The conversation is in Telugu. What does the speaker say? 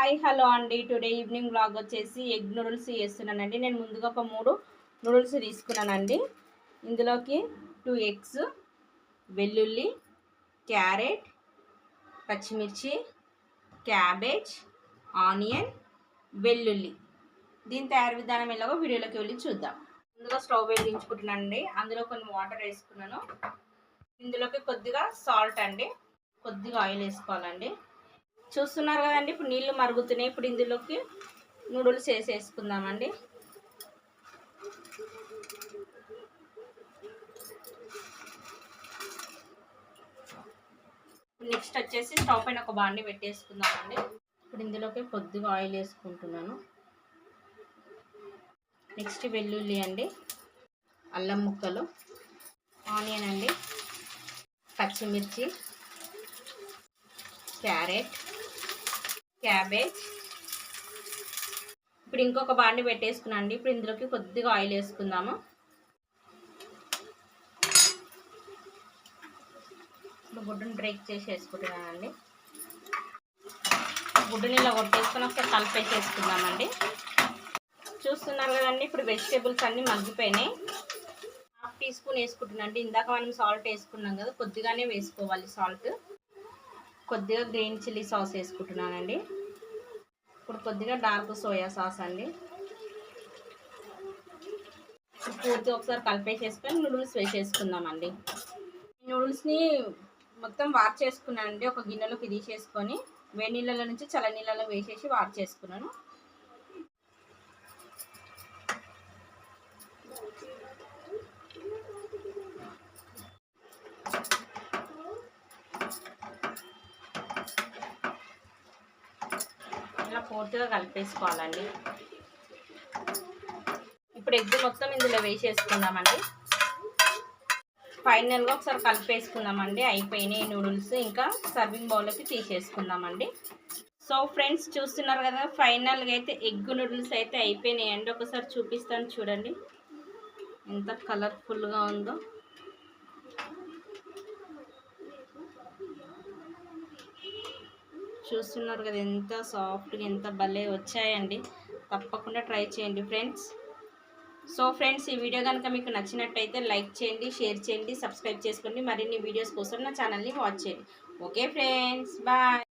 హాయ్ హలో అండి. టుడే ఈవినింగ్ బ్లాగ్ వచ్చేసి ఎగ్ నూడిల్స్ చేస్తున్నానండి. నేను ముందుగా ఒక మూడు నూడిల్స్ తీసుకున్నానండి. ఇందులోకి టూ ఎగ్స్ వెల్లుల్లి క్యారెట్ పచ్చిమిర్చి క్యాబేజ్ ఆనియన్ వెల్లుల్లి. దీని తయారు విధానం ఎలాగో వీడియోలోకి వెళ్ళి చూద్దాం. ముందుగా స్టవ్ వెలిగించుకుంటున్నానండి. అందులో కొన్ని వాటర్ వేసుకున్నాను. ఇందులోకి కొద్దిగా సాల్ట్ అండి. కొద్దిగా ఆయిల్ వేసుకోవాలండి. చూస్తున్నారు కదండి ఇప్పుడు నీళ్ళు మరుగుతున్నాయి. ఇప్పుడు ఇందులోకి నూడుల్స్ వేసేసుకుందామండి. నెక్స్ట్ వచ్చేసి స్టవ్ పైన ఒక బాండి పెట్టేసుకుందామండి. ఇప్పుడు ఇందులోకి కొద్దిగా ఆయిల్ వేసుకుంటున్నాను. నెక్స్ట్ వెల్లుల్లి అండి అల్లం ముక్కలు ఆనియన్ అండి పచ్చిమిర్చి క్యారెట్ క్యాబేజ్. ఇప్పుడు ఇంకొక బాండి పెట్టేసుకున్నాండి ఇప్పుడు ఇందులోకి కొద్దిగా ఆయిల్ వేసుకుందాము. గుడ్డును గుడ్డుని బ్రేక్ చేసి వేసుకుంటున్నానండి. గుడ్డుని ఇలా కొట్టేసుకొని ఒకసారి కలిపేసేసుకుందామండి చూస్తున్నారు కదండి ఇప్పుడు వెజిటేబుల్స్ అన్నీ మగ్గిపోయినాయి. హాఫ్ టీ స్పూన్ వేసుకుంటున్నాండి ఇందాక మనం సాల్ట్ వేసుకున్నాం కదా కొద్దిగానే వేసుకోవాలి సాల్ట్ కొద్దిగా గ్రీన్ చిల్లీ సాస్ వేసుకుంటున్నానండి. ఇప్పుడు కొద్దిగా డార్క్ సోయా సాస్ అండి. పూర్తి ఒకసారి కలిపేసేసుకొని నూడిల్స్ వేసేసుకుందామండి. నూడిల్స్ని మొత్తం వార్ చేసుకున్నానండి. ఒక గిన్నెలోకి తీసేసుకొని వేడి నీళ్ళలో నుంచి చల్ల నీళ్ళలో వేసేసి వార్ చేసుకున్నాను. అట్లా పూర్తిగా కలిపేసుకోవాలండి. ఇప్పుడు ఎగ్ మొత్తం ఇందులో వేసేసుకుందామండి. ఫైనల్గా ఒకసారి కలిపేసుకుందామండి. అయిపోయినాయి నూడిల్స్. ఇంకా సర్వింగ్ బౌల్లోకి తీసేసుకుందామండి. సో ఫ్రెండ్స్ చూస్తున్నారు కదా ఫైనల్గా అయితే ఎగ్ నూడిల్స్ అయితే అయిపోయినాయండి. ఒకసారి చూపిస్తాను చూడండి. ఎంత కలర్ఫుల్గా ఉందో. చూస్తున్నారు కదా ఎంత సాఫ్ట్గా ఎంత భలే వచ్చాయండి. తప్పకుండా ట్రై చేయండి ఫ్రెండ్స్. సో ఫ్రెండ్స్ ఈ వీడియో కనుక మీకు నచ్చినట్టయితే లైక్ చేయండి షేర్ చేయండి సబ్స్క్రైబ్ చేసుకోండి. మరిన్ని వీడియోస్ కోసం నా ఛానల్ని వాచ్ చేయండి. Okay friends bye.